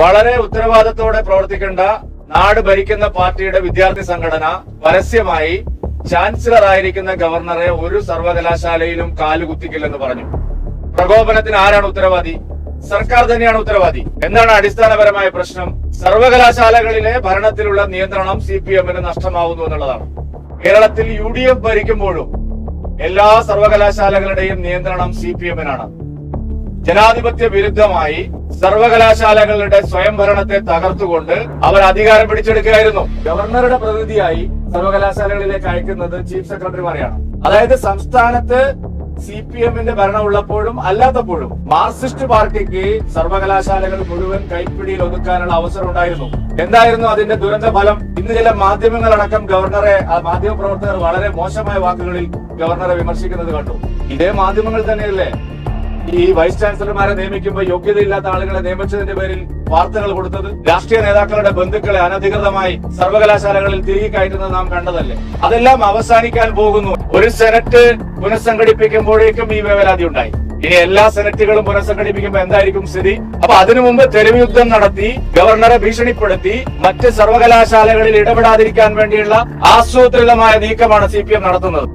വളരെ ഉത്തരവാദിത്തോടെ പ്രവർത്തിക്കേണ്ട നാട് ഭരിക്കുന്ന പാർട്ടിയുടെ വിദ്യാർത്ഥി സംഘടന പരസ്യമായി ചാൻസലർ ആയിരിക്കുന്ന ഗവർണറെ ഒരു സർവകലാശാലയിലും കാലുകുത്തിക്കില്ലെന്ന് പറഞ്ഞു. പ്രകോപനത്തിന് ആരാണ് ഉത്തരവാദി? സർക്കാർ തന്നെയാണ് ഉത്തരവാദി. എന്താണ് അടിസ്ഥാനപരമായ പ്രശ്നം? സർവകലാശാലകളിലെ ഭരണത്തിലുള്ള നിയന്ത്രണം സി പി എമ്മിന് നഷ്ടമാവുന്നു എന്നുള്ളതാണ്. കേരളത്തിൽ യു ഡി എഫ് ഭരിക്കുമ്പോഴും എല്ലാ സർവകലാശാലകളുടെയും നിയന്ത്രണം സി പി എമ്മിനാണ് ജനാധിപത്യ വിരുദ്ധമായി സർവകലാശാലകളുടെ സ്വയംഭരണത്തെ തകർത്തുകൊണ്ട് അവർ അധികാരം പിടിച്ചെടുക്കുകയായിരുന്നു. ഗവർണറുടെ പ്രതിനിധിയായി സർവകലാശാലകളിലേക്ക് അയക്കുന്നത് ചീഫ് സെക്രട്ടറിമാരെയാണ്. അതായത് സംസ്ഥാനത്ത് സി പി എമ്മിന്റെ ഭരണമുള്ളപ്പോഴും അല്ലാത്തപ്പോഴും മാർക്സിസ്റ്റ് പാർട്ടിക്ക് സർവകലാശാലകൾ മുഴുവൻ കൈപ്പിടിയിൽ ഒതുക്കാനുള്ള അവസരം ഉണ്ടായിരുന്നു. എന്തായിരുന്നു അതിന്റെ ദുരന്ത ഫലം? ഇന്ന് ചില മാധ്യമങ്ങളടക്കം ഗവർണറെ ആ മാധ്യമ പ്രവർത്തകർ വളരെ മോശമായ വാക്കുകളിൽ ഗവർണറെ വിമർശിക്കുന്നത് കണ്ടു. ഇതേ മാധ്യമങ്ങൾ തന്നെയല്ലേ? ഈ വൈസ് ചാൻസലർമാരെ നിയമിക്കുമ്പോൾ യോഗ്യതയില്ലാത്ത ആളുകളെ നിയമിച്ചതിന്റെ പേരിൽ വാർത്തകൾ കൊടുത്തത് രാഷ്ട്രീയ നേതാക്കളുടെ ബന്ധുക്കളെ അനധികൃതമായി സർവകലാശാലകളിൽ തിരികെ കയറ്റുന്നത് നാം കണ്ടതല്ലേ? അതെല്ലാം അവസാനിക്കാൻ പോകുന്നു. ഒരു സെനറ്റ് പുനഃസംഘടിപ്പിക്കുമ്പോഴേക്കും ഈ വേവലാതി ഉണ്ടായി. ഇനി എല്ലാ സെനറ്റുകളും പുനഃസംഘടിപ്പിക്കുമ്പോൾ എന്തായിരിക്കും സ്ഥിതി? അപ്പൊ അതിനു മുമ്പ് തെരുവ് യുദ്ധം നടത്തി ഗവർണറെ ഭീഷണിപ്പെടുത്തി മറ്റ് സർവകലാശാലകളിൽ ഇടപെടാതിരിക്കാൻ വേണ്ടിയുള്ള ആസൂത്രിതമായ നീക്കമാണ് സി നടത്തുന്നത്.